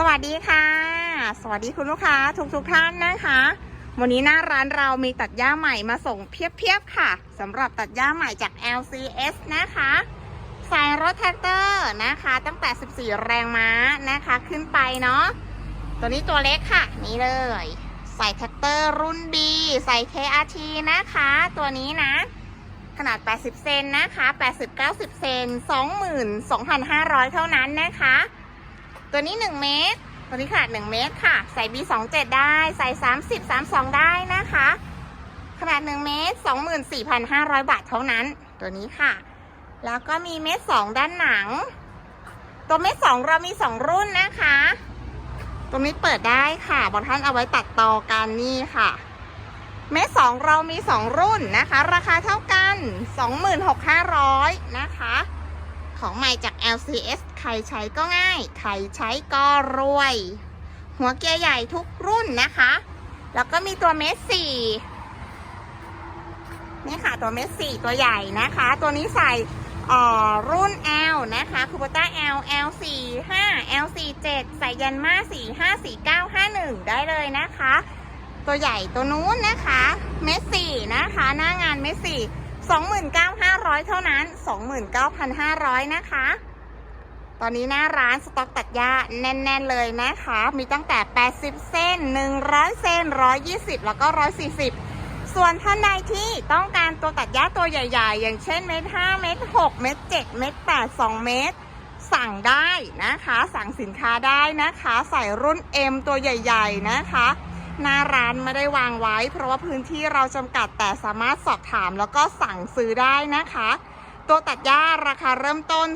สวัสดีค่ะ สวัสดีคุณลูกค้าทุกทุกท่านนะคะ วันนี้หน้าร้านเรามีตัดหญ้าใหม่มาส่งเพียบๆค่ะสำหรับตัดหญ้าใหม่จาก LCS นะคะใส่รถแท็กเตอร์นะคะ ตั้งแต่ 14 แรงม้านะคะขึ้นไปเนาะตัวนี้ตัวเล็กค่ะ นี่เลย ใส่แท็กเตอร์รุ่น B ใส่ KRT นะคะ ตัวนี้นะ ขนาด 80 เซนนะคะ 80-90 เซน22,500 เท่านั้นนะคะ ตัวนี้ 1 เมตร ตัวนี้ขนาด1เมตรค่ะ ใส่ B27 ได้ ใส่ 30 32 ได้นะคะ ขนาด 1 เมตร 24,500 บาทเท่านั้น ตัวนี้ค่ะ แล้วก็มีเมตร2ด้านหนัง ตัวเมตร2เรามี 2 รุ่นนะคะ ตัวนี้เปิดได้ค่ะ บางท่านเอาไว้ตัดต่อกันนี่ค่ะเมตร2เรามี 2 รุ่นนะคะ ราคาเท่ากัน 26,500 นะคะ ของใหม่จาก LCS ใครใช้ก็ง่าย ใครใช้ก็รวย หัวเกียร์ใหญ่ทุกรุ่นนะคะ แล้วก็มีตัวเมสสี่นี่ค่ะตัวเมสสี่ตัวใหญ่นะคะ ตัวนี้ใส่เอ่อรุ่น L นะคะคูปต้า L L 4 5 L 4 7ใส่ยันมา4 5 4 9 5 1 ได้เลยนะคะ ตัวใหญ่ตัวนู้นนะคะ เมสสี่นะคะ หน้างานเมสสี่ 29,500 เท่านั้น 29,500 นะคะ ตอนนี้หน้าร้านสต็อกตัดหญ้าแน่น ๆ เลยนะคะ มีตั้งแต่ 80 เส้น 100 เส้น 120 แล้วก็ 140 ส่วนท่านใดที่ต้องการตัวตัดหญ้าตัวใหญ่ ๆ อย่างเช่นเมตร5เมตร6เมตร7เมตร8 2 เมตร สั่งได้นะคะ สั่งสินค้าได้นะคะ ใส่รุ่น M ตัวใหญ่ ๆ นะคะ หน้าร้านไม่ได้วางไว้ เพราะว่าพื้นที่เราจำกัดแต่สามารถสอบถามแล้วก็สั่งซื้อได้นะคะ ตัวตัดหญ้าราคาเริ่มต้น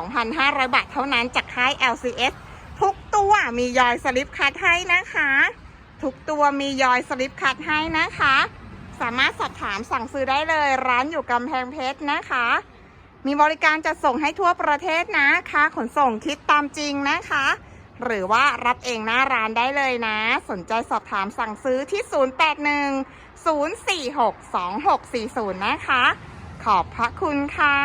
22,500 บาทเท่านั้นจากค่าย LCS ทุกตัวมียอยสลิปคัดให้นะคะ ทุกตัวมียอยสลิปคัดให้นะคะ สามารถสอบถามสั่งซื้อได้เลย ร้านอยู่กำแพงเพชรนะคะ มีบริการจัดส่งให้ทั่วประเทศนะค่าขนส่งคิดตามจริงนะคะ หรือว่ารับเองหน้าร้านได้เลยนะ สนใจสอบถามสั่งซื้อที่ 081 046 2640 นะคะ ขอบพระคุณค่ะ